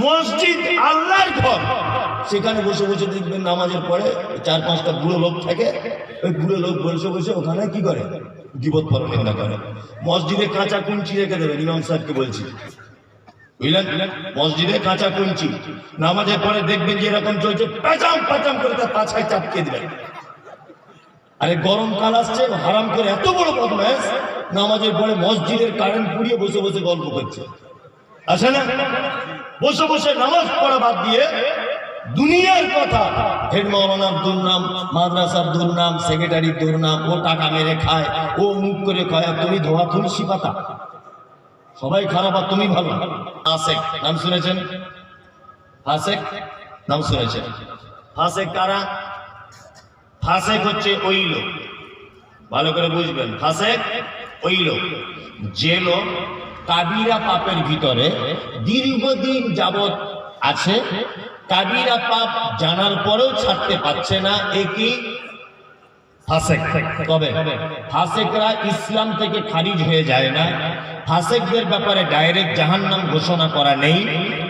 মসজিদ আল্লাহর ঘর। সেখানে বসে বসে দেখবেন নামাজের পরে চার পাঁচটা বুড়ো লোক থাকে। ওই বুড়ো লোক বসে বসে ওখানে কি করে? বিপদ পরনিন্দা করে। মসজিদে কাঁচা কুঞ্চি রেখে দেবেন, ইমাম সাহেবকে বলছি। বুঝলেন? মসজিদে কাঁচা কুঞ্চি। নামাজের পরে দেখবেন যে এরকম চলছে পেঁচাম পেঁচাম করে তার পাছায় চাপকে দিবেন। আরে গরমকাল আসছে, হারাম করে এত বড় বদমাস নামাজের পরে মসজিদের কারেন্ট পুড়িয়ে বসে বসে গল্প করছে। আসে না? বসে বসে নামাজ পড়া বাদ দিয়ে দুনিয়ার কথা। হেড মৌলানার দুর্নাম মাদ্রাসার দুর্নাম সেক্রেটারির দুর্নাম ও টাকা মেরে খায়, ও মুখ করে খায় তুমি ধোয়া তুলসী পাতা? সবাই খারাপ, আর তুমি ভালো? ফাসেক, নাম শুনেছেন? ফাসেক, নাম শুনেছেন? ফাসেক কারা? ফাসেক হচ্ছে ওই লোক। ভালো করে বুঝবেন, ফাসেক ওই লোক। যে লোক কাবিরা পাপের ভিতরে দীর্ঘদিন যাবৎ আছে। কাবিরা পাপ জানার পরেও ছাড়তে পারছে না, এ কি? ফাসেক। তবে ফাসেকরা ইসলাম থেকে খারিজ হয়ে যায় না। ফাসেকদের ব্যাপারে ডাইরেক্ট জাহান্নাম ঘোষণা করা নেই।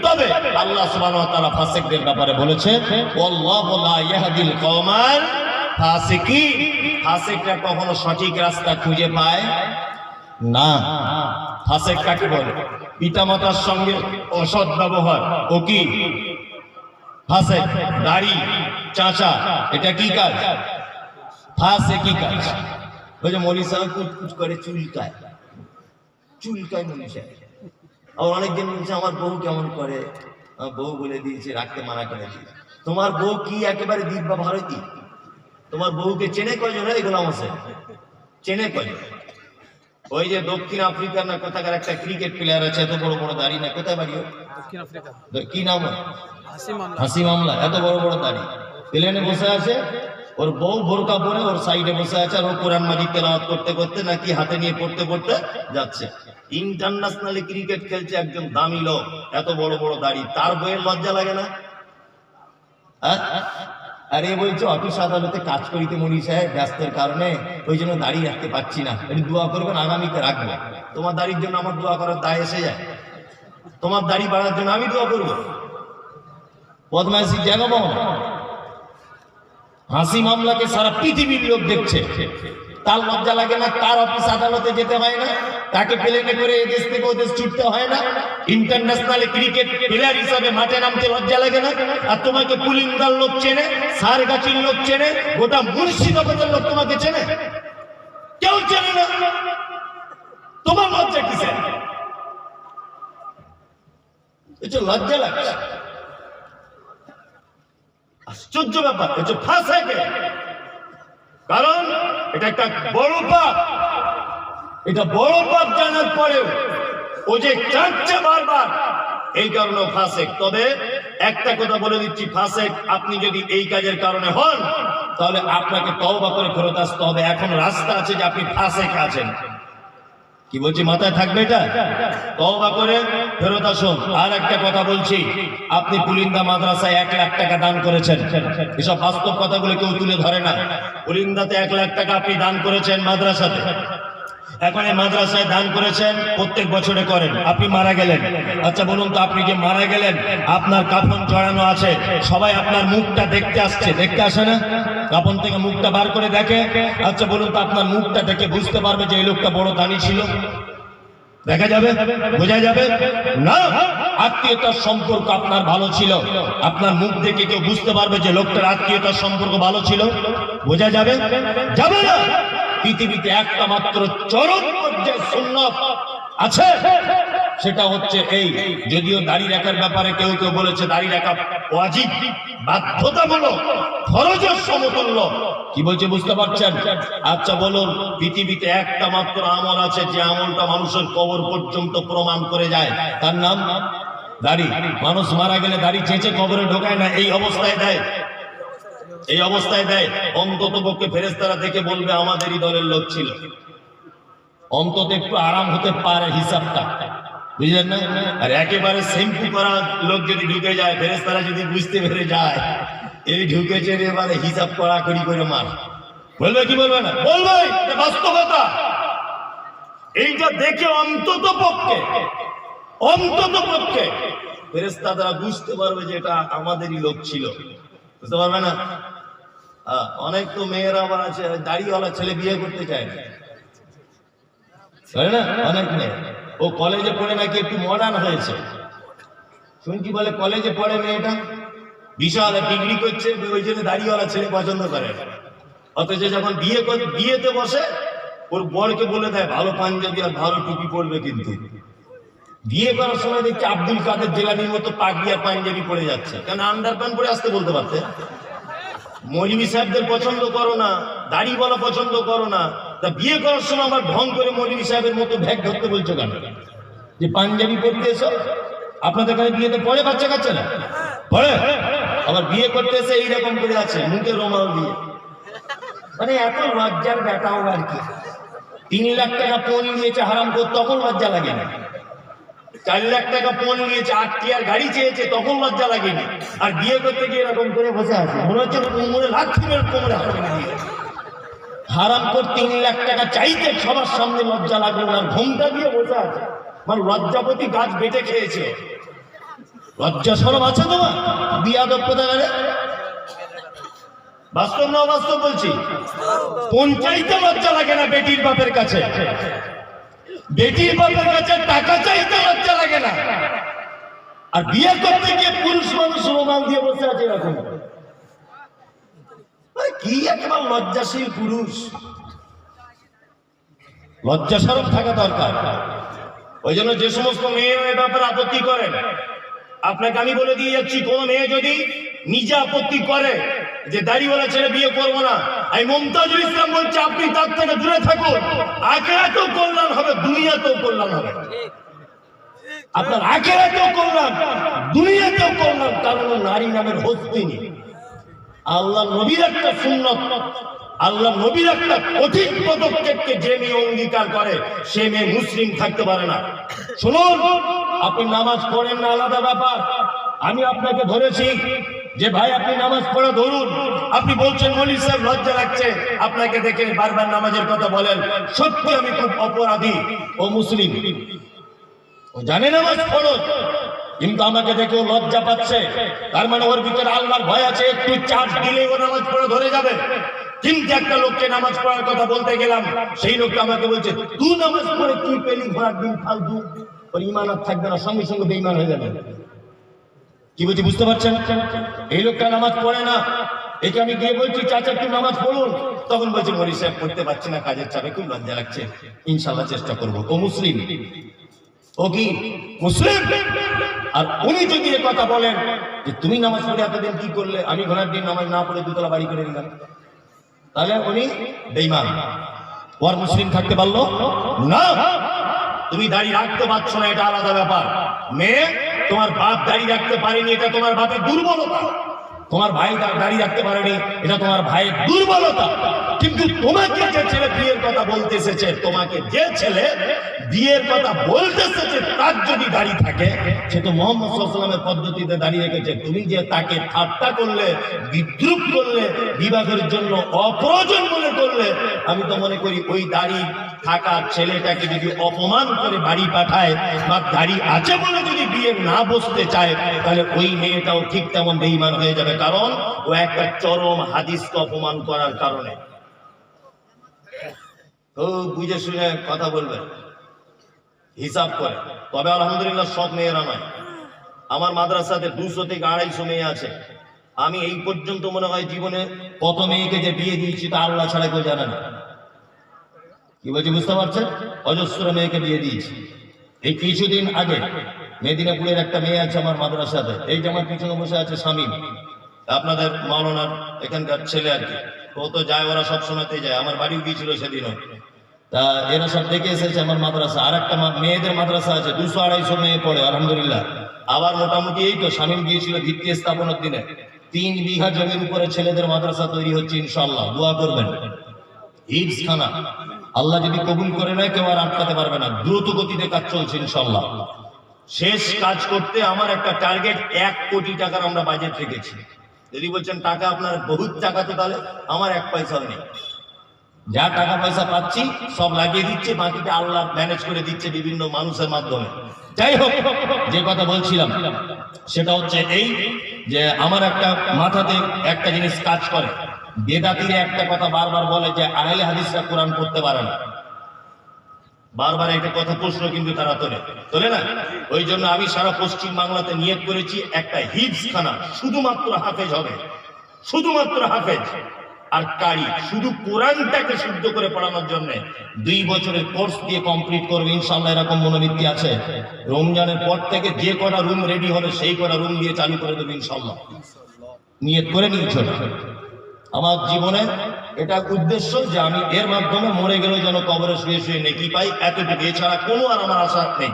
তবে আল্লাহ সুবহানাহু ওয়া তাআলা ফাসেকদের ব্যাপারে বলেছে ওয়াল্লাহু লা ইয়াহদিল কওমাল ফাসিকিন। ফাসেকরা কখনো সঠিক রাস্তা খুঁজে পায় না ফাসেক কাকে বলে? পিতামাতার সঙ্গে অসৎ ব্যবহার, ও কি? ফাসেক দাড়ি, চাচা, এটা কি কাজ? ফাঁসে কি কাজ? যে মলি সাহেব কুচকুচ করে, চুলকায়। চুলকায় মলি সাহেব। আবার অনেকজন বলছে, আমার বউ কেমন করে? আমার বউ বলে দিয়েছে রাখতে মানা করে দিয়েছে। তোমার বউ কি একেবারে দিব্যা ভারতী? তোমার বউকে চেনে কয়জন গোলাম হোসেন চেনে কয়জন? ওই যে দক্ষিণ আফ্রিকার না কোথাকার একটা ক্রিকেট প্লেয়ার আছে এত বড় বড় দাড়ি না কোথায় বাড়ি? দক্ষিণ আফ্রিকা কি নাম? হাসি মামলা এত বড় বড় দাড়ি প্লেনে বসে আছে ওর বউ বোরকা পরে ওর সাইডে বসে আছে আর ও কোরআন মাজিদ তেলাওয়াত করতে করতে নাকি হাতে নিয়ে পড়তে পড়তে যাচ্ছে ইন্টারন্যাশনালি ক্রিকেট খেলছে একজন দামি লোক এত বড় বড় দাড়ি তার বইয়ের লজ্জা লাগে না হ্যাঁ? আরে বলছে, অফিস আদালতে কাজ করিতে মনি সাহেব ব্যস্তের কারণে ওই জন্য দাঁড়িয়ে রাখতে পারছি না। একটু দোয়া করবেন, আগামীতে রাখব। তোমার দাড়ির জন্য আমার দোয়া করার দায় এসে যায়। তোমার দাড়ি বাড়ার জন্য আমি দোয়া করব। বদমাশি জায়গা হাসি মামলাকে সারা পৃথিবীর লোক দেখছে। তার লজ্জা লাগে না, তার অফিস আদালতে যেতে হয় না, তাকে প্লেনে করে এদেশ থেকে ওদেশ ছুটতে হয় না। ইন্টারন্যাশনাল ক্রিকেট প্লেয়ার হিসাবে মাঠে নামতে লজ্জা লাগে না। আর তোমাকে পুলিন্দার লোক চেনে, সারগাছির লোক চেনে, গোটা মুর্শিদাবাদের লোক তোমাকে চেনে। কেউ চেনে না। তোমার লজ্জা এটা লজ্জা লাগছে। আশ্চর্য ব্যাপার কারণ এটা একটা বড় পাপ। এটা বড় পাপ জানার পরেও ও যে চাচ্ছে বারবার, এই কারণে ফাঁসেক। তবে একটা কথা বলে দিচ্ছি, ফাঁসেক, আপনি যদি এই কাজের কারণে হন, তাহলে আপনাকে তওবা করে ফেরত আসতে হবে। এখন রাস্তা আছে যে আপনি ফাঁসে আছেন। কি বলছি, মাথায় থাকবে এটা? তওবা করে ফেরত আসুন। আর একটা কথা বলছি, আপনি পুলিন্দা মাদ্রাসায় এক লাখ টাকা দান করেছেন। এসব বাস্তব কথাগুলো কেউ তুলে ধরে না। পুলিন্দাতে এক লাখ টাকা আপনি দান করেছেন মাদ্রাসাতে। এখন এই মাদ্রাসায় দান করেছেন, প্রত্যেক বছরে করেন। আপনি মারা গেলেন। আচ্ছা বলুন তো আপনি যে মারা গেলেন? আপনার কাফন চড়ানো আছে। সবাই আপনার মুখটা দেখতে আসছে। দেখতে আসে না? কাপন থেকে মুখটা বার করে দেখে। আচ্ছা বলুন তো আপনার মুখটা দেখে বুঝতে পারবে যে এই লোকটা বড় দানি ছিল। দেখা যাবে? বোঝা যাবে? না। আত্মীয়তার সম্পর্ক আপনার ভালো ছিল। আপনার মুখ দেখে কেউ বুঝতে পারবে যে লোকটার আত্মীয়তার সম্পর্ক ভালো ছিল। বোঝা যাবে? যাবে না। পৃথিবীতে একটা মাত্র চরম পর্যায়ে সুন্নত আছে, সেটা হচ্ছে এই। যদিও দাড়ি রাখার ব্যাপারে কেউ কেউ বলেছে দাড়ি রাখা ওয়াজিব, বাধ্যতামূলক, ফরজের সমতুল্য। কি বলছে বুঝতে পারছেন? আচ্ছা বলুন, পৃথিবীতে একটা মাত্র আমল আছে, যে আমলটা মানুষের কবর পর্যন্ত প্রমাণ করে যায়। তার নাম দাড়ি। মানুষ মারা গেলে দাড়ি চেঁচে কবরে ঢোকায় না, এই অবস্থায় দেয়। এই অবস্থায় দেয়, অন্তত পক্ষে ফেরেস্তারা দেখে বলবে আমাদেরই দলের লোক ছিল। অন্তত একটু আরাম হতে পারে হিসাবটা। বুঝলেন না? আর একেবারে শ্যাম্পু করা লোক যদি ঢুকে যায় ফেরেস্তারা যদি বুঝতে পেরে যায়, এই ঢুকেছে এবারে হিসাব করা করি করে মার বলবে কি বলবে না? বলবে বাস্তবতা এইটা দেখে অন্তত পক্ষে অন্তত পক্ষে ফেরেস্তা তারা বুঝতে পারবে যে এটা আমাদেরই লোক ছিল। বুঝতে পারবে না? অনেক তো মেয়েরা আবার আছে, দাড়িওয়ালা ছেলে বিয়ে করতে চায় না। অনেক মেয়ে। ও কলেজে পড়ে নাকি একটু মডার্ন হয়েছে। শুনছি বলে কলেজে পড়ে মেয়েটা? বিশাল ডিগ্রি করছে, ওই জন্য দাড়িওয়ালা ছেলে পছন্দ করে অথচ যখন বিয়ে বিয়েতে বসে, ওর বরকে বলে দেয়, ভালো পাঞ্জাবি আর ভালো টুপি পরবে কিন্তু। বিয়ে করার সময় দেখছি আব্দুল কাদের জেলানির মতো আর পাঞ্জাবি পরে যাচ্ছে। কেন আন্ডার প্যান্ট পরে আসতে বলতে পারতে? মৌলবী সাহেবদের পছন্দ করো না, দাড়ি বলা পছন্দ করো না। তা বিয়ে করার সময় আমার ঢং করে মৌলবী সাহেবের মতো ভ্যাগ ধরতে বলছো কেন? যে পাঞ্জাবি পরতে এসো, আপনাদের কাছে বিয়েতে পড়ে বাচ্চা কাচ্চা না? পড়ে আবার বিয়ে করতে এসে এইরকম করে আছে, মুখে রোমাল দিয়ে। মানে এত লজ্জার ব্যাটাও আর কি। তিন লাখ টাকা পণ নিয়েছে হারাম করে তখন লজ্জা লাগে না। চার লাখ টাকা পণ নিয়েছে আট আর গাড়ি চেয়েছে তখন লজ্জা লাগেনি। আর বিয়ে করতে গিয়ে এরকম করে বসে আছে। মনে হচ্ছে কোমরে মেরে কোমরে হারাম করে তিন লাখ টাকা চাইতে সবার সামনে লজ্জা লাগল না ঘুমটা দিয়ে বসে আছে। মানে লজ্জাপতি গাছ বেটে খেয়েছে। লজ্জা সরব আছে তোমার বিয়া দক্ষতা গেলে বাস্তব না অবাস্তব বলছি? পঞ্চায়েতে লজ্জা লাগে না বেটির বাপের কাছে। বেটির বাপের কাছে টাকা চাইতে লজ্জা লাগে না। আর বিয়ে করতে গিয়ে পুরুষ মানুষ রোমাল দিয়ে বসে আছে এরকম। কি একেবারে লজ্জাশীল পুরুষ। লজ্জা সরব থাকা দরকার। ওই জন্য যে সমস্ত মেয়ে এ ব্যাপারে আপত্তি করেন, আপনাকে আমি বলে দিয়ে যাচ্ছি, কোন মেয়ে যদি নিজে আপত্তি করে যে দাড়িওয়ালা ছেলে বিয়ে করব না। আমি মমতাজুল ইসলাম বলছি, আপনি তার থেকে দূরে থাকুন। আখেরাতেও কল্যাণ হবে, দুনিয়াতেও কল্যাণ হবে। আপনার আখেরাতেও কল্যাণ, দুনিয়াতেও কল্যাণ কারণ নারী নামের হস্তি নেই আল্লাহ নবীর একটা সুন্নত, আল্লাহ নবীর একটা কঠিন পদক্ষেপকে যে মেয়ে অঙ্গীকার করে, সে মেয়ে মুসলিম থাকতে পারে না। শুনুন, আপনি নামাজ পড়েন না, আলাদা ব্যাপার। আমি আপনাকে ধরেছি যে ভাই, আপনি নামাজ পড়া ধরুন। আপনি বলছেন মলি সাহেব, লজ্জা লাগছে। আপনাকে দেখে বারবার নামাজের কথা বলেন। সত্যি আমি খুব অপরাধী। ও মুসলিম। ও জানে নামাজ পড়ো। কিন্তু আমাকে দেখে ও লজ্জা পাচ্ছে। তার মানে ওর ভিতরে আল্লাহর ভয় আছে। একটু চাপ দিলে ও নামাজ পড়ে ধরে যাবে। কিন্তু একটা লোককে নামাজ পড়ার কথা বলতে গেলাম। সেই লোকটা আমাকে বলছে, তুই নামাজ পড়ে কি পেলি? ঘোড়ার দিন ফালতু। ওর ইমান আর থাকবে না। সঙ্গে সঙ্গে বেইমান হয়ে যাবে। কি বলছি, বুঝতে পারছেন? এই লোকটা নামাজ পড়ে না। একে আমি গিয়ে বলছি, চাচা, একটু নামাজ পড়ুন। তখন বলছে মরি সাহেব, পড়তে পারছি না, কাজের চাপে খুব লজ্জা লাগছে। ইনশাল্লাহ চেষ্টা করব। ও মুসলিম। ও কি? মুসলিম? আর উনি যদি এ কথা বলেন যে, তুমি নামাজ পড়ে এতদিন কি করলে? আমি ঘোড়ার দিন নামাজ না পড়ে দুতলা বাড়ি করে দিলাম তাহলে উনি বেইমান ও মুসলিম থাকতে পারল? না। তুমি দাঁড়িয়ে রাখতে পারছ না, এটা আলাদা ব্যাপার। মেয়ে তোমার বাপ দাঁড়িয়ে রাখতে পারেনি, এটা তোমার বাপের দুর্বলতা। তোমার ভাই দাঁড়িয়ে রাখতে পারেনি, এটা তোমার ভাইয়ের দুর্বলতা। কিন্তু তোমাকে যে ছেলে বিয়ের কথা বলতে এসেছে, তোমাকে যে ছেলে বিয়ের কথা বলতে এসেছে, তার যদি দাড়ি থাকে, সে তো মোহাম্মদ সাল্লামের পদ্ধতিতে দাঁড়িয়ে রেখেছে। তুমি যে তাকে ঠাট্টা করলে, বিদ্রুপ করলে, বিবাহের জন্য অপ্রয়োজন মনে করলে, আমি তো মনে করি ওই দাড়ি থাকা ছেলেটাকে যদি অপমান করে বাড়ি পাঠায় বা দাড়ি আছে বলে যদি বিয়ে না বসতে চায়, তাহলে ওই মেয়েটাও ঠিক তেমন বেইমান হয়ে যাবে। কারণ ও একটা চরম হাদিসকে অপমান করার কারণে। বুঝে শুনে কথা বলবে। হিসাব করে। তবে আলহামদুলিল্লাহ সব মেয়েরা নয়। আমার মাদ্রাসাতে দুশো থেকে আড়াইশো মেয়ে আছে। আমি এই পর্যন্ত মনে হয় জীবনে কত মেয়েকে যে বিয়ে দিয়েছি তা আল্লাহ ছাড়া কেউ জানে না। কি বলছি বুঝতে পারছেন? অজস্র মেয়েকে বিয়ে দিয়েছি। এই কিছুদিন আগে মেদিনীপুরের একটা মেয়ে আছে আমার মাদ্রাসাতে। এই যে আমার পিছনে বসে আছে স্বামী আপনাদের মাওলানার এখানকার ছেলে আর কি। ও তো যায়, ওরা সব সময়তেই যায়। আমার বাড়িও গিয়েছিল সেদিনও। তা এরা সব দেখে এসেছে আমার মাদ্রাসা। আর একটা মেয়েদের মাদ্রাসা আছে, দুশো আড়াইশো মেয়ে পড়ে, আলহামদুলিল্লাহ। আবার মোটামুটি এই তো স্বামী গিয়েছিল ভিত্তি স্থাপনের দিনে। তিন বিঘা জমির উপরে ছেলেদের মাদ্রাসা তৈরি হচ্ছে ইনশাল্লাহ দোয়া করবেন। হিপস খানা আল্লাহ যদি কবুল করে নেয়, কেউ আর আটকাতে পারবে না। দ্রুত গতিতে কাজ চলছে ইনশাল্লাহ শেষ কাজ করতে আমার একটা টার্গেট, এক কোটি টাকার আমরা বাজেট রেখেছি। যদি বলছেন, টাকা আপনার বহুত টাকা তো তাহলে আমার এক পয়সাও নেই। যা টাকা পয়সা পাচ্ছি, সব লাগিয়ে দিচ্ছে, বাকিটা আল্লাহ ম্যানেজ করে দিচ্ছে বিভিন্ন মানুষের মাধ্যমে। যাই হোক, যে কথা বলছিলাম, সেটা হচ্ছে এই যে, আমার একটা মাথাতে একটা জিনিস কাজ করে। বেদাতিরা একটা কথা বারবার বলে যে আহলে হাদিসরা কোরআন পড়তে পারে না। বারবার একটা কথা প্রশ্ন কিন্তু তারা তোলে। তোলে না? ওই জন্য আমি সারা পশ্চিম বাংলাতে নিয়ত করেছি একটা হিপস খানা শুধুমাত্র হাফেজ হবে। শুধুমাত্র হাফেজ। আর কারি, শুধু কোরআনটাকে শুদ্ধ করে পড়ানোর জন্য দুই বছরের কোর্স দিয়ে কমপ্লিট করবে ইনশাল্লাহ এরকম মনোবৃত্তি আছে। রমজানের পর থেকে যে কটা রুম রেডি হবে, সেই কটা রুম দিয়ে চালু করে দেবে ইনশাল্লাহ নিয়ত করে নিয়েছ আমার জীবনে এটা উদ্দেশ্য যে আমি এর মাধ্যমে মরে গেলেও যেন কবরে শুয়ে শুয়ে নেকি পাই, এতটুকু। এছাড়া কোনো আর আমার আশা নেই।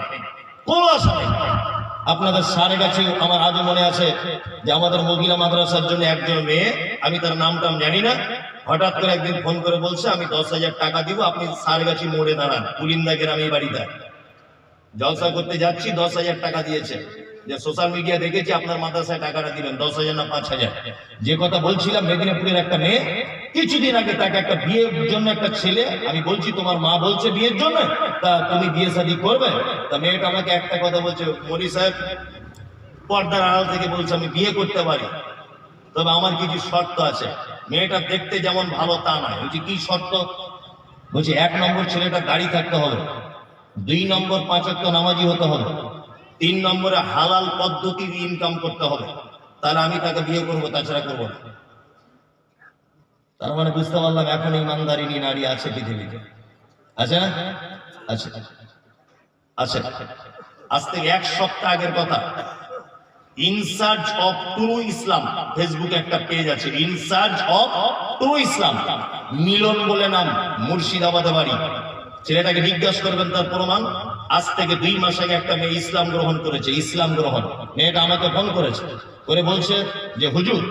কোনো আশা নেই। আপনাদের সারে কাছে আমার আজও মনে আছে যে আমাদের মহিলা মাদ্রাসার জন্য একজন মেয়ে, আমি তার নাম টাম জানি না। হঠাৎ করে একদিন ফোন করে বলছে, আমি দশ হাজার টাকা দিব, আপনি সারগাছি মোড়ে দাঁড়ান। পুলিন্দা গ্রামে বাড়িতে জলসা করতে যাচ্ছি, দশ হাজার টাকা দিয়েছে। যে সোশ্যাল মিডিয়া দেখেছি, আপনার মাদ্রাসায় টাকাটা দিবেন দশ হাজার না পাঁচ হাজার। যে কথা বলছিলাম, মেদিনীপুরের একটা মেয়ে, কিছুদিন আগে তাকে একটা বিয়ের জন্য একটা ছেলে, আমি বলছি, তোমার মা বলছে বিয়ের জন্য? তা তুমি বিয়ে শাদী করবে? তা মেয়েটা আমাকে একটা কথা বলছে মরি সাহেব, পর্দার আড়াল থেকে বলছে আমি বিয়ে করতে পারি। তবে আমার কিছু শর্ত আছে। মেয়েটা দেখতে যেমন ভালো, তা নয়। বলছি, কি শর্ত? বলছি, এক নম্বর ছেলেটা গাড়ি থাকতে হবে। দুই নম্বর পাঁচাত্ত নামাজি হতে হবে। তিন নম্বরে হালাল পদ্ধতি দিয়ে ইনকাম করতে হবে। তাহলে আমি তাকে বিয়ে করব, তাছাড়া করব না। তার মানে বুঝতে পারলাম, এখন ইমানদারিনী নারী আছে পৃথিবীতে। আছে না? আছে। আছে। আজ থেকে এক সপ্তাহ আগের কথা। ইনসার্জ অফ ট্রু ইসলাম ফেসবুকে একটা পেজ আছে। ইনসার্জ অফ ট্রু ইসলাম মিলন বলে নাম, মুর্শিদাবাদে বাড়ি। ছেলেটাকে জিজ্ঞাসা করবেন তার প্রমাণ। আজ থেকে দুই মাস আগে একটা মেয়ে ইসলাম গ্রহণ করেছে, ইসলাম গ্রহণ। মেয়েটা আমাকে ফোন করেছে, করে বলছে যে, হুজুর,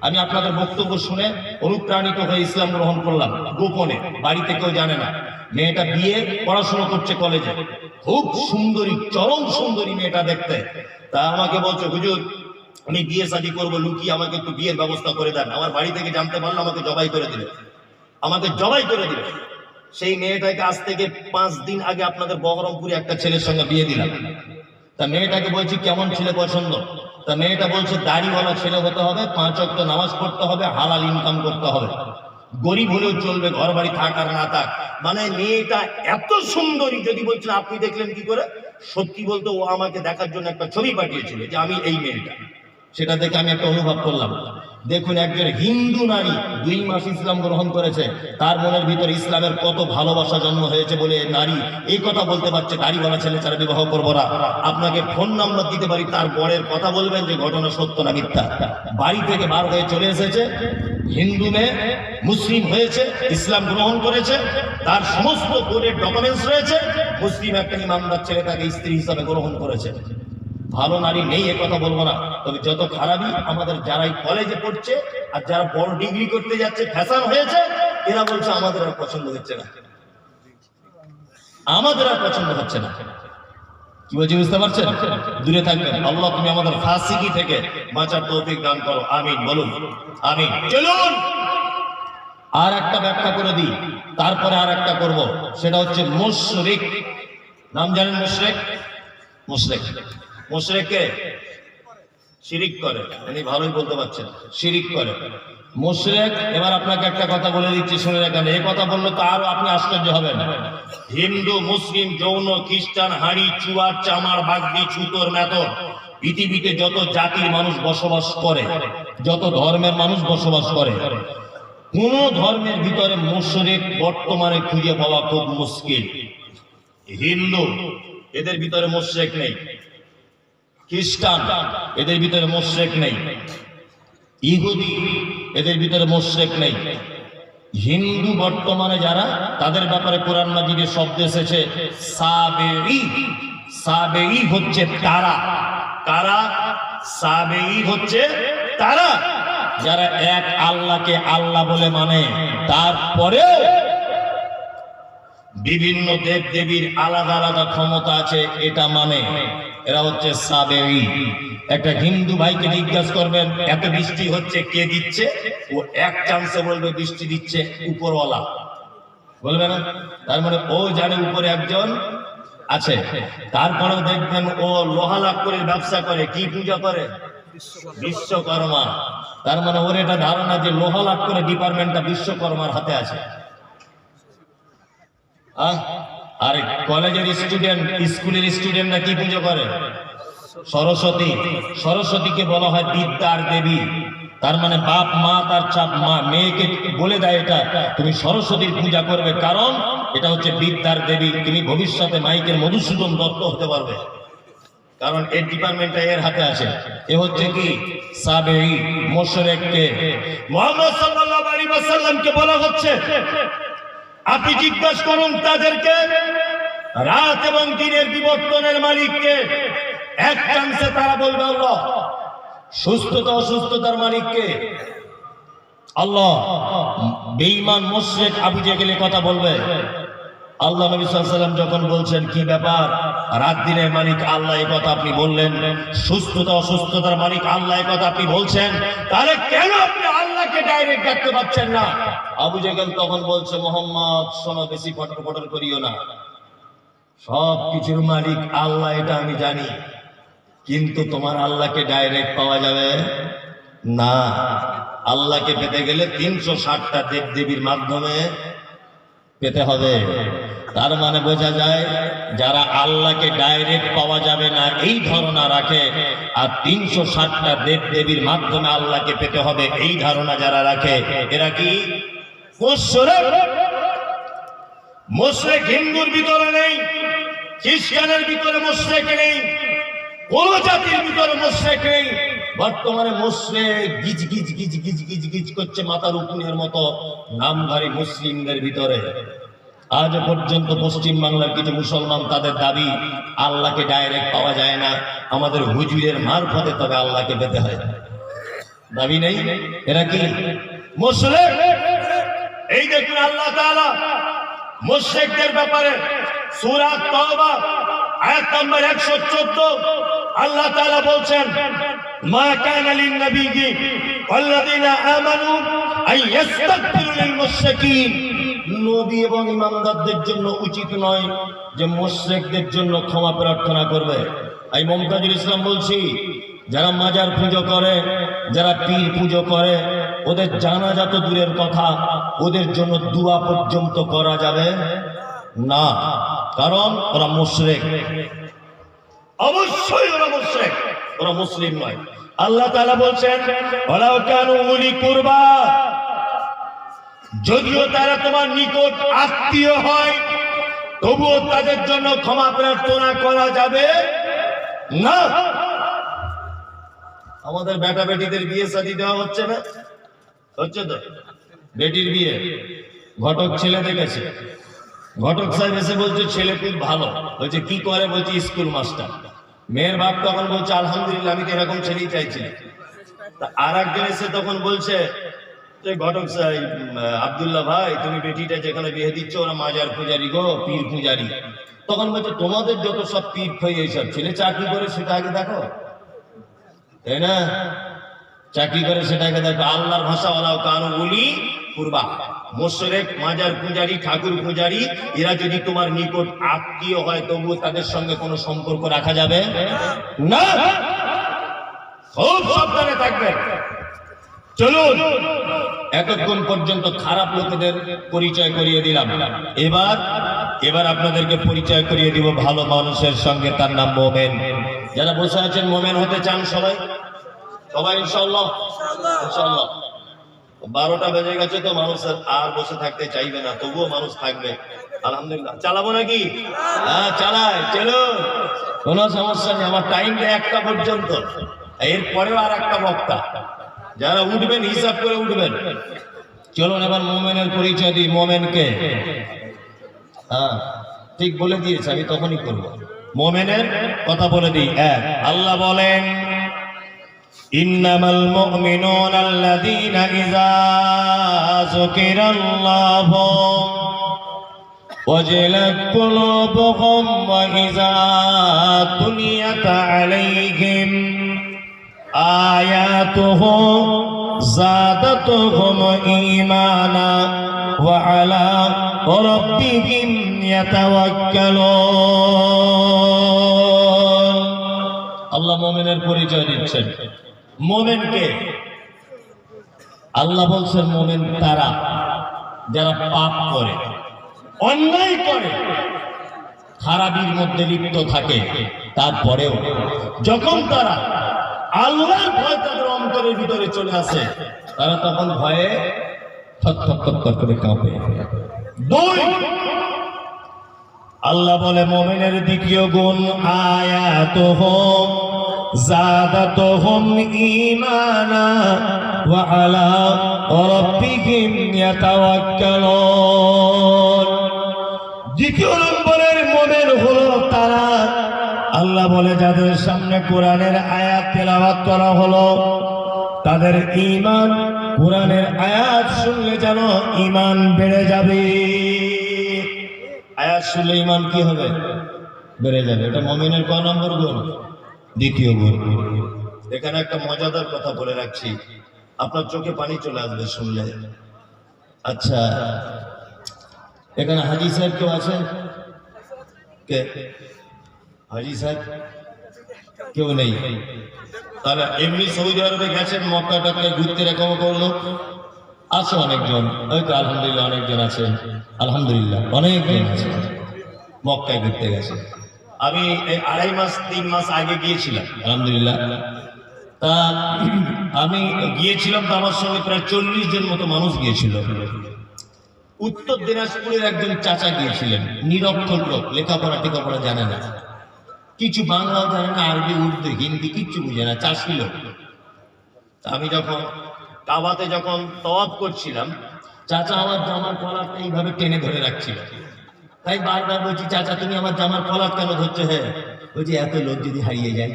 আমি আপনাদের বক্তব্য শুনে অনুপ্রাণিত হয়ে ইসলাম গ্রহণ করলাম, গোপনে, বাড়িতে কেউ জানে না। মেয়েটা বিয়ে পড়াশোনা করছে কলেজে। খুব সুন্দরী, চরম সুন্দরী মেয়েটা দেখতে। তা আমাকে বলছে, হুজুর, আমি বিয়ে শাদী করব, লুকিয়ে আমাকে একটু বিয়ের ব্যবস্থা করে দেন। আমার বাড়ি থেকে জানতে পারল, আমাকে জবাই করে দিলে। আমাকে জবাই করে দিলে। সেই মেয়েটাকে আজ থেকে পাঁচ দিন আগে আপনাদের বহরমপুরে একটা ছেলের সঙ্গে বিয়ে দিলাম। তা মেয়েটাকে বলছি, কেমন ছেলে পছন্দ? তা মেয়েটা বলছে, দাড়িওয়ালা ছেলে হতে হবে, পাঁচ অক্ট নামাজ পড়তে হবে, হালাল ইনকাম করতে হবে। গরিব হলেও চলবে, ঘর বাড়ি থাক আর না থাক। মানে মেয়েটা এত সুন্দরী, যদি বলছেন, আপনি দেখলেন কি করে? সত্যি বলতে ও আমাকে দেখার জন্য একটা ছবি পাঠিয়েছিল যে আমি এই মেয়েটা। সেটা দেখে আমি একটা অনুভব করলাম। দেখুন একজন হিন্দু নারী দুই মাস ইসলাম গ্রহণ করেছে, তার মনের ভিতরে ইসলামের কত ভালোবাসা জন্ম হয়েছে বলে নারী এই কথা বলতে পারছে, দাড়িওয়ালা ছেলে ছাড়া বিবাহ করব না। আপনাকে ফোন নাম্বার দিতে পারি, তার বরের কথা বলবেন যে ঘটনা সত্য না মিথ্যা। বাড়ি থেকে বার হয়ে চলে এসেছে, হিন্দু মেয়ে, মুসলিম হয়েছে, ইসলাম গ্রহণ করেছে, তার সমস্ত বোর্ডের ডকুমেন্টস রয়েছে, মুসলিম একটা ইমানদার ছেলে তাকে স্ত্রী হিসাবে গ্রহণ করেছে। ভালো নারী নেই, এ কথা বলব না। তবে যত খারাপই আমাদের যারাই কলেজে পড়ছে আর যারা বড় ডিগ্রি করতে যাচ্ছে, ফ্যাশন হয়েছে, এরা বলছে আমাদের আর পছন্দ হচ্ছে না। আমাদের আর পছন্দ হচ্ছে না। কি বলছি, বুঝতে পারছেন? দূরে থাকবেন। আল্লাহ, তুমি আমাদের ফাসিকি থেকে বাঁচার তৌফিক দান করো। আমিন, বলুন। আমিন। চলুন! আর একটা ব্যাখ্যা করে দিই। তারপরে আর একটা করব। সেটা হচ্ছে মুশরিক। নাম জানেন মুশরিক? মুশরিক। মুশরিককে শিরিক করে। উনি ভালোই বলতে পারছেন। শিরিক করে। মুশরিক, এবার আপনাকে একটা কথা বলে দিচ্ছি, শুনে রাখেন। এই কথা বললে তো আরও আপনি আশ্চর্য হবেন। হিন্দু, মুসলিম, যৌন, খ্রিস্টান, হাড়ি, চুয়ার, চামার, বাগদি, ছুতোর মেতর পৃথিবীতে যত জাতির মানুষ বসবাস করে, যত ধর্মের মানুষ বসবাস করে, কোন ধর্মের ভিতরে মুশরিক বর্তমানে খুঁজে পাওয়া খুব মুশকিল। হিন্দু, এদের ভিতরে মুশরিক নেই। খ্রিস্টান, এদের ভিতরে মোশরেক নেই। ইহুদি, এদের ভিতরে মোশরেক নেই। হিন্দু বর্তমানে যারা, তাদের ব্যাপারে কোরআন মাজিদে শব্দ এসেছে সাবেই সাবেই হচ্ছে তারা। কারা? সাবেই হচ্ছে তারা। যারা এক আল্লাহকে আল্লাহ বলে মানে। তারপরেও বিভিন্ন দেব দেবীর আলাদা আলাদা ক্ষমতা আছে, এটা মানে। এরা হচ্ছে সাবেই একটা হিন্দু ভাইকে জিজ্ঞাসা করবেন, এত বৃষ্টি হচ্ছে, কে দিচ্ছে? ও এক চান্সে বলবে, বৃষ্টি দিচ্ছে উপরওয়ালা। বলবে না? তার মানে ও জানে উপরে একজন আছে। তারপরেও দেখবেন ও লোহা লাভ করে ব্যবসা করে, কি পূজা করে? বিশ্বকর্মা। তার মানে ওর এটা ধারণা যে লোহা লাভ করে ডিপার্টমেন্টটা বিশ্বকর্মার হাতে আছে। আহ? আর কলেজের স্টুডেন্ট স্কুলের স্টুডেন্টরা কি পুজো করে? সরস্বতী। সরস্বতীকে বলা হয় বিদ্যার দেবী। তার মানে বাপ, মা, তার চাপ, মা, মেয়েকে বলে দেয় এটা। তুমি সরস্বতীর পূজা করবে কারণ এটা হচ্ছে বিদ্যার দেবী। তুমি ভবিষ্যতে মাইকের মধুসূদন দত্ত হতে পারবে। কারণ এই ডিপার্টমেন্টটা এর হাতে আছে। এ হচ্ছে কি? সাবেই মোশরেককে। মোহাম্মদ সাল্লাল্লাহু আলাইহি ওয়াসাল্লামকে বলা হচ্ছে আপনি জিজ্ঞাসা করুন তাদেরকে, রাত এবং দিনের বিবর্তনের মালিককে। এক চান্সে তারা বলবে আল্লাহ, সুস্থতা, অসুস্থতার মালিককে। আল্লাহ, বেঈমান, মুশরিক আবু জেহেল গেলে কথা বলবে। আল্লাহ নবী সাল্লাম যখন বলছেন, কি ব্যাপার? রাত দিনের মালিক আল্লাহ কথা আপনি বললেন। সুস্থতা, অসুস্থতার মালিক আল্লাহ কথা আপনি বলছেন। তাহলে কেন আপনি আল্লাহকে ডাইরেক্ট ডাকতে পারছেন না? আবু জেহেল তখন বলছে, মোহাম্মদ, শোনো, বেশি ফটর ফটর করিও না। সব কিছুর মালিক আল্লাহ, এটা আমি জানি। কিন্তু তোমার আল্লাহকে ডাইরেক্ট পাওয়া যাবে না। আল্লাহকে পেতে গেলে তিনশো ষাটটা দেব দেবীর মাধ্যমে পেতে হবে। তার মানে বোঝা যায়, যারা আল্লাহকে ডাইরেক্ট পাওয়া যাবে না, এই ধারণা রাখে, আর তিনশো ষাটটা দেব দেবীর মাধ্যমে আল্লাহকে পেতে হবে, এই ধারণা যারা রাখে, এরা কি? মুশরিক। হিন্দুর ভিতরে নেই, খ্রিস্টানের ভিতরে মুশরিক নেই, কোন জাতির ভিতরে মুশরিক নেই। বর্তমানে মুশরিক গিজ গিজ গিজ গিজ গিজ গিজ করছে মাথার উকুনের মতো নামধারী মুসলিমদের ভিতরে। আজ পর্যন্ত পশ্চিম বাংলার কিছু মুসলমান তাদের দাবি, আল্লাহকে ডাইরেক্ট পাওয়া যায় না, আমাদের হুজুরের মারফতে তবে আল্লাহকে পেতে হয়। দাবি নেই? এরা কি মুশরিক এই দেখুন আল্লাহ তাআলা মুশরিকদের ব্যাপারে সূরা তাওবা আয়াত নম্বর 114 আল্লাহ তাআলা বলছেন লিন নাবিয়্যি ওয়াল্লাযিনা আমানু আন ইস্তাগফিরু লিল মুশরিকিন। নবী এবং ইমানদারদের জন্য উচিত নয় যে মুশরিকদের জন্য ক্ষমা প্রার্থনা করবে। এই মমতাজুল ইসলাম বলছি, যারা মাজার পুজো করে, যারা পীর পুজো করে, ওদের জানা তো দূরের কথা, ওদের জন্য দুয়া পর্যন্ত করা যাবে না, কারণ ওরা মুশরিক। অবশ্যই ওরা মুশরিক। ওরা মুসলিম নয়। আল্লাহ তাআলা বলছেন, ওয়ালাউ কানু উলি কুরবা। যদিও তারা তোমার নিকট আত্মীয় হয়, তবুও তাদের জন্য ক্ষমা প্রার্থনা করা যাবে না। আমাদের বেটা বেটিদের বিয়ে শাদী দেওয়া হচ্ছে না? হচ্ছে তো? বেটির বিয়ে। ঘটক ছেলে দেখেছে। ঘটক সাহেব এসে বলছে, ছেলে খুব ভালো। বলছে, কি করে? বলছে, স্কুল মাস্টার। মেয়ের বাপ তখন বলছে, আলহামদুলিল্লাহ, আমি তো এরকম ছেলেই চাইছিলাম তা আর একজন এসে তখন বলছে ঘটক আব্দুল্লাহ ভাই, তুমি বেটিটা যেখানে বিয়ে দিচ্ছ, ওরা মাজার পূজারি গো, পীর পূজারি। তখন বলছে, তোমাদের যত সব পীর ফই এইসব, ছেলে চাকরি করে সেটা আগে দেখো। তাই না? চাকরি করে সেটাকে দেখো। আল্লাহর ভাষা ওলাও কানু বলি পূর্বা মোশরেক, মাজার পূজারি, ঠাকুর পূজারি, এরা যদি তোমার নিকট আত্মীয় হয়, তবুও তাদের সঙ্গে কোনো সম্পর্ক রাখা যাবে না। খুব সাবধানে থাকবেন। চলুন, এতক্ষণ পর্যন্ত খারাপ লোকেদের পরিচয় করিয়ে দিলাম। এবার এবার আপনাদেরকে পরিচয় করিয়ে দিব ভালো মানুষের সঙ্গে, তার নাম মোমেন। যারা বসে আছেন, মোমেন হতে চান সবাই? সবাই ইনশাল্লাহ ইনশাল্লাহ বারোটা বেজে গেছে তো মানুষ আর- বসে থাকতে চাইবে না, তবুও মানুষ থাকবে। আলহামদুলিল্লাহ। চালাবো নাকি? হ্যাঁ চালাই, চলো। কোনো সমস্যা নেই, আমার টাইমটা একটা পর্যন্ত। এরপরেও আর একটা বক্তা। যারা উঠবেন, হিসাব করে উঠবেন। চলুন এবার মোমেনের পরিচয় দিই, মোমেনকে। হ্যাঁ ঠিক বলে দিয়েছে, আমি তখনই করব। মোমেনের কথা বলে দিই, এক, আল্লাহ বলেন إنما المؤمنون الذين إذا ذكر الله وجلت قلوبهم وإذا تليت عليهم آياته زادتهم إيمانا وعلى ربهم يتوكلون الله مؤمن الكوري جانب মোমেনকে। আল্লাহ বলছেন, মোমেন তারা যারা পাপ করে, অন্যায় করে, খারাপির মধ্যে লিপ্ত থাকে, তারপরেও যখন তারা আল্লাহর ভয় তাদের অন্তরের ভিতরে চলে আসে, তারা তখন ভয়ে থর করে কাঁপে। দুই, আল্লাহ বলে, মোমেনের দ্বিতীয় গুণ আয়াত হোম ইমানা ওয়া আলা রাব্বিহিম ইয়াতাওয়াক্কালুন দ্বিতীয় নম্বরের মোমেন হলো তারা। আল্লাহ বলে, যাদের সামনে কোরআনের আয়াত তেলাওয়াত করা হলো, তাদের ঈমান, কোরআনের আয়াত শুনলে যেন ঈমান বেড়ে যাবে। আয়াত শুনলে ইমান কি হবে? বেড়ে যাবে। এটা মমিনের ক নম্বর গুণ? দ্বিতীয় গুণ এখানে একটা মজাদার কথা বলে রাখছি। আপনার চোখে পানি চলে আসবে শুনলে। আচ্ছা এখানে হাজি সাহেব কেউ আছেন কে? হাজি সাহেব? কেউ নেই। তাহলে এমনি সৌদি আরবে গেছেন মক্কা টক্কা ঘুরতে এরকম করল। আছে অনেকজন হয়তো আলহামদুলিল্লাহ অনেকজন আছেন। আলহামদুলিল্লাহ, অনেকজন আছে। মক্কায় ঘুরতে গেছে। আমি এই আড়াই মাস, তিন মাস আগে গিয়েছিলাম, আলহামদুলিল্লাহ। তা আমি গিয়েছিলাম তো আমার সঙ্গে প্রায় চল্লিশ জন মতো মানুষ গিয়েছিল। উত্তর দিনাজপুরের একজন চাচা গিয়েছিলেন নিরক্ষর লোক লেখাপড়া টেখাপড়া জানে না। কিছু বাংলাও জানে না, আরবি, উর্দু, হিন্দি, কিচ্ছু বুঝে না, চাষি লোক তা আমি যখন কাবাতে যখন তওয়াব করছিলাম, চাচা আমার জামার কলারটা এইভাবে টেনে ধরে রাখছিল। তাই বারবার বলছি, চাচা, তুমি আমার জামার কলার কেন ধরছো হ্যাঁ বলছি, এত লোক যদি হারিয়ে যায়,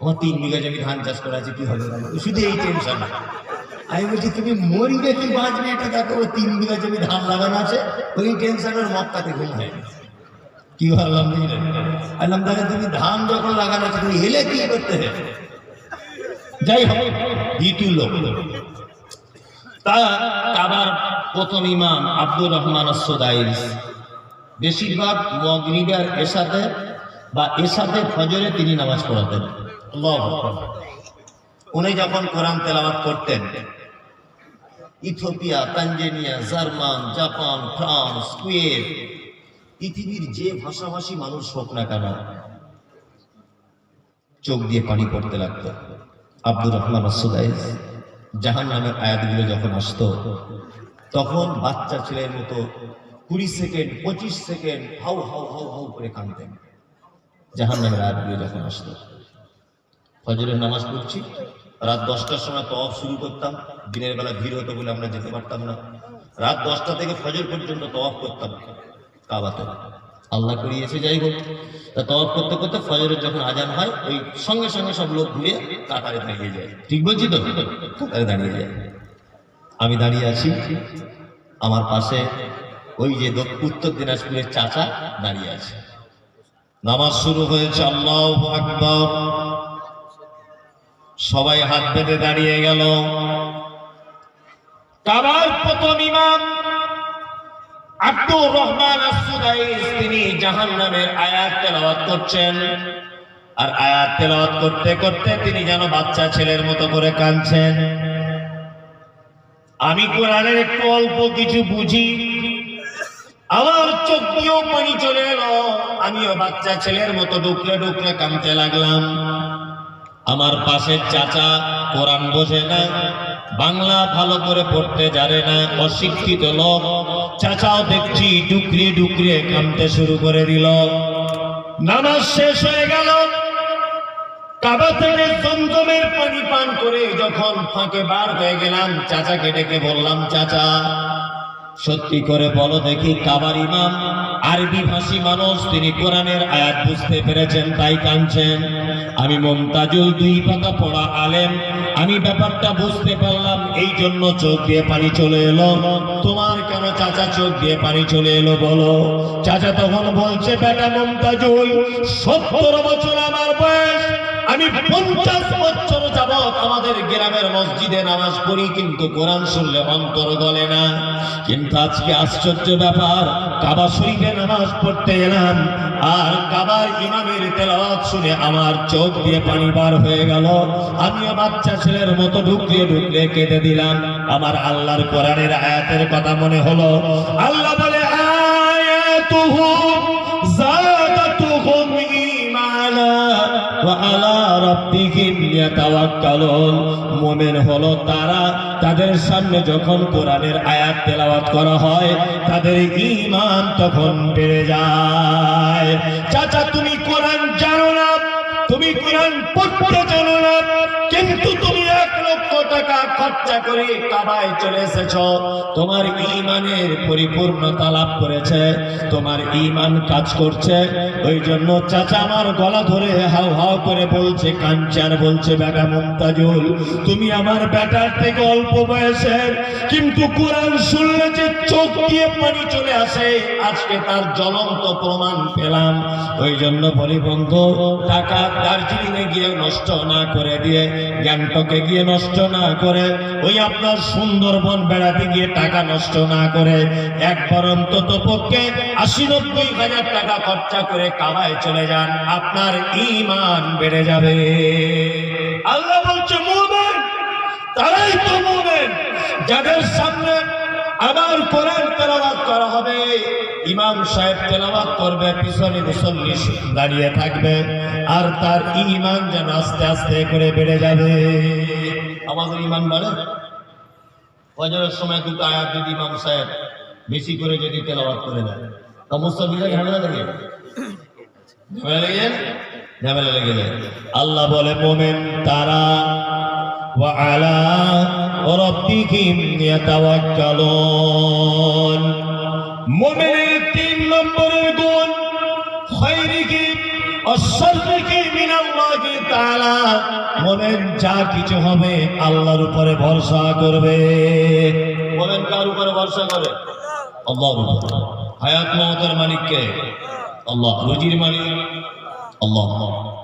আমার তিন বিঘা জমি ধান চাষ করা আছে, কি হবে শুধু এই টেনশন আমি বলছি, তুমি মরিবে কি বাঁচবে, এটা দেখো ও তিন বিঘা জমি ধান লাগানো আছে, ওই টেনশনের মক্কাতে ঘুম হয় কি ভাবলাম আল্লাহ তাহলে তুমি ধান যখন লাগানো আছে, তুমি হেলে কি করতে যাই হোক দ্বিতীয় লোক। তা কাবার প্রথম ইমাম আব্দুর রহমান সোদাইস বেশিরভাগ মগরিবের এসাতে বা এসাতে ফজরে তিনি নামাজ পড়াতেন। উনি যখন কোরআন তেলাওয়াত করতেন, Ethiopia, Tanzania, German, Japan, France, Kuwait, পৃথিবীর যে ভাষাভাষী মানুষ হোক না কেন, চোখ দিয়ে পানি পড়তে লাগতো আব্দুর রহমান জাহান নামের আয়াতগুলো যখন আসতো, তখন বাচ্চা ছেলের মতো কুড়ি সেকেন্ড, পঁচিশ সেকেন্ড, হাউ হাউ হাউ হাউ করে কাঁদতেন। জাহান নামের আয়াতগুলো যখন আসতো ফজরের নামাজ পড়ছি, রাত দশটার সময় তওয়াফ শুরু করতাম, দিনের বেলা ভিড় হতো বলে আমরা যেতে পারতাম না। রাত দশটা থেকে ফজর পর্যন্ত তফ করতাম, কাবাতে। আল্লাহ করিয়েছে, যাই হোক। তা তওয়াফ করতে করতে ফজরের যখন আজান হয়, ওই সঙ্গে সঙ্গে সব লোক ঘুরে কাতারে দাঁড়িয়ে যায়। ঠিক বলছি তো? কাতারে দাঁড়িয়ে যায়। আমি দাঁড়িয়ে আছি, আমার পাশে ওই যে উত্তর দিনাজপুরের চাচা দাঁড়িয়ে আছে। নামাজ শুরু হয়েছে, আল্লাহ আকবর। সবাই হাত পেতে দাঁড়িয়ে গেল। কাবার প্রথম ইমাম আব্দুর রহমান তিনি জাহান্নামের আয়াত তেলাওয়াত করছেন। আর আয়াত তেলাওয়াত করতে করতে তিনি যেন বাচ্চা ছেলের মতো করে কাঁদছেন। আমি কোরআনের একটু অল্প কিছু বুঝি। আমার চোখ দিয়েও পানি চলে এলো। আমিও বাচ্চা ছেলের মতো ডুকরে ডুকরে কামতে লাগলাম। আমার পাশের চাচা কোরআন বোঝে না, বাংলা ভালো করে পড়তে জানে না, অশিক্ষিত লোক। চাচাও দেখছি ডুকরিয়ে ডুকরিয়ে কামতে শুরু করে দিল। নামাজ শেষ হয়ে গেল। কাবা থেকে জমজমের পানি পান করে যখন ফাঁকে বার হয়ে গেলাম, চাচাকে ডেকে বললাম, চাচা সত্যি করে বলো দেখি কাবার ইমাম, আরবি ভাষী মানুষ, তিনি কোরআনের আয়াত বুঝতে পেরেছেন, তাই কাঁদছেন। আমি মমতাজুল দুই পাতা পড়া আলেম, আমি ব্যাপারটা বুঝতে পারলাম, এই জন্য চোখ দিয়ে পানি চলে এলো। তোমার কেন চাচা চোখ দিয়ে পানি চলে এলো বলো? চাচা তখন বলছে, বেটা মমতাজুল, সত্তর বছর আমার বয়স আমি পঞ্চাশ বছর যাবৎ আমাদের গ্রামে ইমামের মসজিদে নামাজ পড়ি, কিন্তু কোরআন শুনলে অন্তর গলে না। কিন্তু আজকে আশ্চর্য ব্যাপার, কাবা শরীফে নামাজ পড়তে এলাম, আর কাবার ইমামের তেলাওয়াত শুনে আমার চোখ দিয়ে পানি বার হয়ে গেল। আমিও বাচ্চা ছেলের মতো ঢুকলে ঢুকলে কেঁদে দিলাম। আমার আল্লাহর কোরআনের আয়াতের কথা মনে হলো। আল্লাহ বলে, আয়াতুহু তাদের সামনে যখন কোরআনের আয়াত তেলাওয়াত করা হয়, তাদের ইমান তখন বেড়ে যায়। চাচা, তুমি কোরআন জানো না, তুমি কোরআন পড়তে জানো না, কিন্তু তুমি এক লক্ষ খরচা করে কাবায় চলে এসেছ। তোমার ইমানের পরিপূর্ণতা লাভ করেছে, তোমার ইমান কাজ করছে। ওই জন্য চাচা আমার গলা ধরে হাও হাও করে বলছে কাঞ্চার বলছে, বেটা মুমতাজুল, তুমি আমার বেটার থেকে অল্প বয়সের। কিন্তু কোরআন শুনলে যে চোখ দিয়ে পানি চলে আসে, আজকে তার জ্বলন্ত প্রমাণ পেলাম। ওই জন্য বলি, বন্ধু, টাকা দার্জিলিং এ গিয়ে নষ্ট না করে দিয়ে, গ্যাংটকে গিয়ে নষ্ট না করে ওই আপনার সুন্দরবন বেড়াতে গিয়ে টাকা নষ্ট না করে একবার অন্তত পক্ষে আশি নব্বই হাজার টাকা খরচা করে কামায় চলে যান, আপনার ইমান বেড়ে যাবে। আল্লাহ বলছে তারাই তো মুমিন, যাদের সামনে আবার কোরআন তেলাওয়াত করা হবে, ইমাম সাহেব তেলাওয়াত করবে, পিছনে মুসল্লি দাঁড়িয়ে থাকবে, আর তার ইমান যেন আস্তে আস্তে করে বেড়ে যাবে। আমাদের ইমান বাড়ে ফজরের সময় দুটো আয়াত যদি ইমাম সাহেব বেশি করে যদি তেলাওয়াত করে দেয় তা মুসল্লিরা ঝামেলা লাগে ঝামেলা লেগে যায়? ঝামেলা লেগে যায় আল্লাহ বলে মোমেন তারা وعلى ربهم يتوكلون মুমিনের তিন নম্বরের গুণ খৈরিকি অসরিকি মিনাল্লাহি তাআলা মুমিন যা কিছু হবে, আল্লাহর উপরে ভরসা করবে। বলেন, কার উপরে ভরসা করে? আল্লাহর উপরে। হায়াত মমতার মালিককে? আল্লাহ। রুজির মালিক? আল্লাহ।